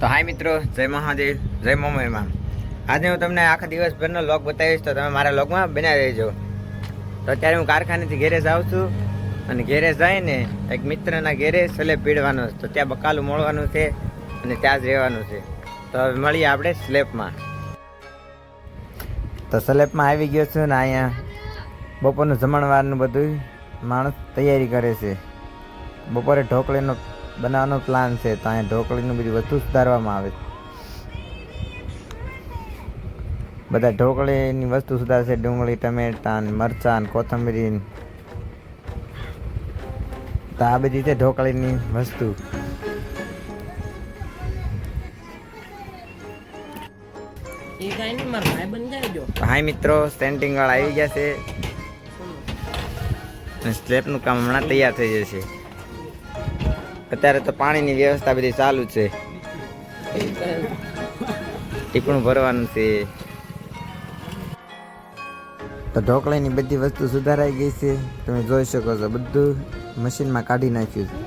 તો હાય મિત્રો, જય મહાદેવ, જય મમ્મીમાં આજે હું તમને આખા દિવસભરનો લોગ બતાવીશ, તો તમે મારા લોગમાં બનાવી રહેજો તો અત્યારે હું કારખાનેથી ઘેરે જાઉં છું, અને ઘેરે જઈને એક મિત્રના ઘેરે સ્લેબ પીડવાનો. તો ત્યાં બકાલું મળવાનું છે, અને ત્યાં જ રહેવાનું છે. તો હવે મળીએ આપણે સ્લેબમાં. તો સ્લેબમાં આવી ગયો છું ને અહીંયા બપોરનું જમણવારનું બધું માણસ તૈયારી કરે છે. બપોરે ઢોકળીનો બનાવવાનો પ્લાન છે તો અહીંયા ઢોકળીનું બીજું વસ્તુ સુધારવામાં આવે બધા ઢોકળીની વસ્તુ સુધારશે ડુંગળી ટમેટા મરચાં કોથંબરી તો આ બધી છે ઢોકળીની વસ્તુ. હાય મિત્રો સ્ટેન્ડિંગ વાળા આવી ગયા છે. અને સ્લેબનું કામ હમણાં તૈયાર થઈ જશે. અત્યારે તો પાણીની વ્યવસ્થા બધી ચાલુ છે. ટીપણું ભરવાનું છે. તો ઢોકળાની બધી વસ્તુ સુધારાઈ ગઈ છે. તમે જોઈ શકો છો બધું મશીનમાં કાઢી નાખ્યું છે.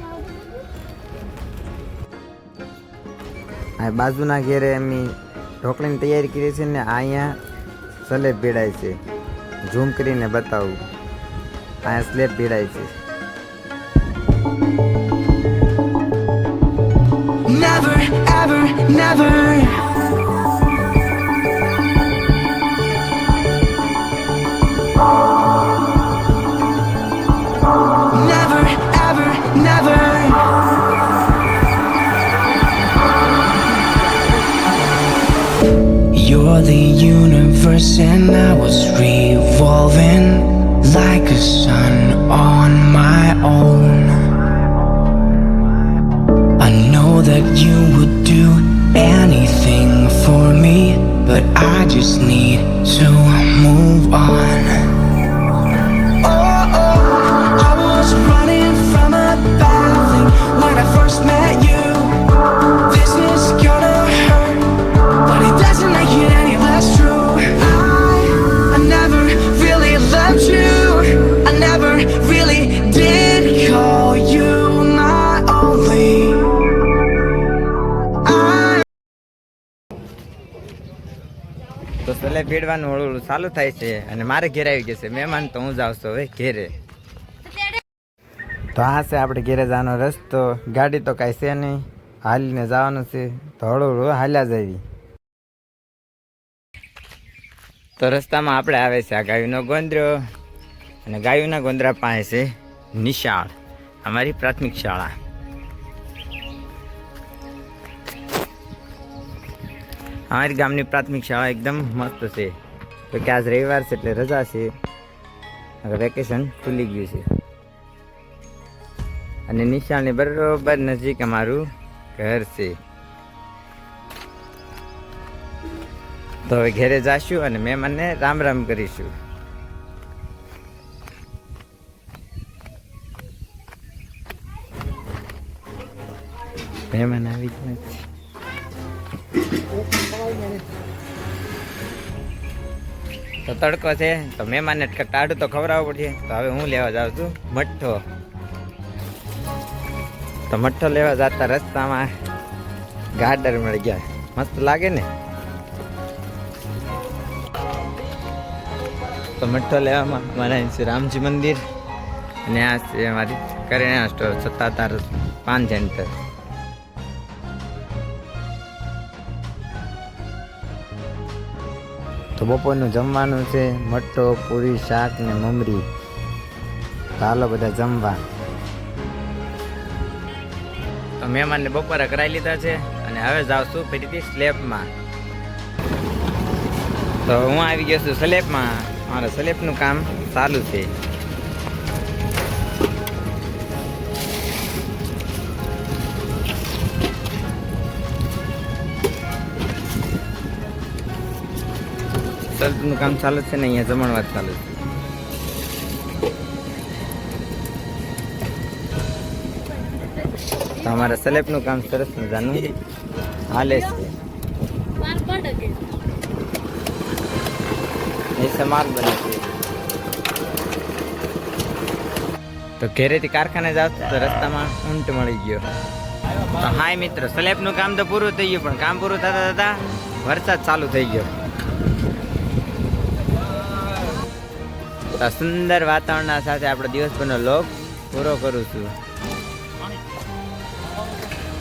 આ બાજુના ઘેરે એમની ઢોકળીની તૈયારી કરી છે ને અહીંયા સ્લેબ ભીડાય છે. ઝૂમ કરીને બતાવું. અહીંયા સ્લેબ ભીડાય છે. Never, ever, never. Never, ever, never. You're the universe, and I was revolving like a sun on my own. That you would do anything for me, but I just need to move on. તો પીડવાનું હળવું ચાલુ થાય છે અને મારે ઘેર આવી ગયા છે. મહેમાન તો હું જાઉં છું હવે ઘેરે. તો હા છે આપણે ઘેરે જવાનો રસ્તો. ગાડી તો કાંઈ છે નહીં. હાલીને જવાનું છે. તો હળવું હાલ્યા જવી તો રસ્તામાં આપણે આવે છે આ ગાયુનો ગોંદરો. અને ગાયુના ગોંદરા પાસે છે નિશાળ. અમારી પ્રાથમિક શાળા. અમારી ગામની પ્રાથમિક શાળા એકદમ મસ્ત છે. તો કે આજ રવિવાર છે એટલે રજા છે. હવે વેકેશન ખુલી ગયું છે. અને નિશાળની બરોબર નજીક અમારું ઘર છે. તો હવે ઘેરે જાશું અને મહેમાનને રામ રામ કરીશું. મહેમાન આવી ગયા છે. તો તડકો છે. તો મહેમાનને ટાઢું તો ખવડાવવું પડશે. તો હવે હું લેવા જાઉં છું. મઠ્ઠો. તો મઠ્ઠો લેવા જતા રસ્તામાં ગાર્ડર મળી ગયા. મસ્ત લાગે ને? તો મઠ્ઠો લેવામાં મારા છે રામજી મંદિર. અને આ છે અમારી કરિયાણા સ્ટોર, સત્તાધાર પાન સેન્ટર. તો બપોરનું જમવાનું છે મઠ્ઠો પૂરી, શાક ને મમરી. ચાલો બધા જમવા. તો મહેમાનને બપોરે કરાવી લીધા છે અને હવે જાઉં ફરીથી સ્લેબમાં. તો હું આવી ગયો છું સ્લેબમાં. મારા સ્લેબનું કામ ચાલુ છે. સ્લેબનું કામ ચાલુ છે ને અહીંયા જમણવાર ચાલુ છે. તો અમારા સ્લેબનું કામ સરસ મજાનું હાલે છે. એ તો ઘેરેથી કારખાને જાવ તો રસ્તામાં ઊંટ મળી ગયો. તો હાય મિત્રો, સ્લેબનું કામ તો પૂરું થઈ ગયું, પણ કામ પૂરું થતા થતા વરસાદ ચાલુ થઈ ગયો. તો સુંદર વાતાવરણના સાથે આપણો દિવસભરનો લોક પૂરો કરું છું.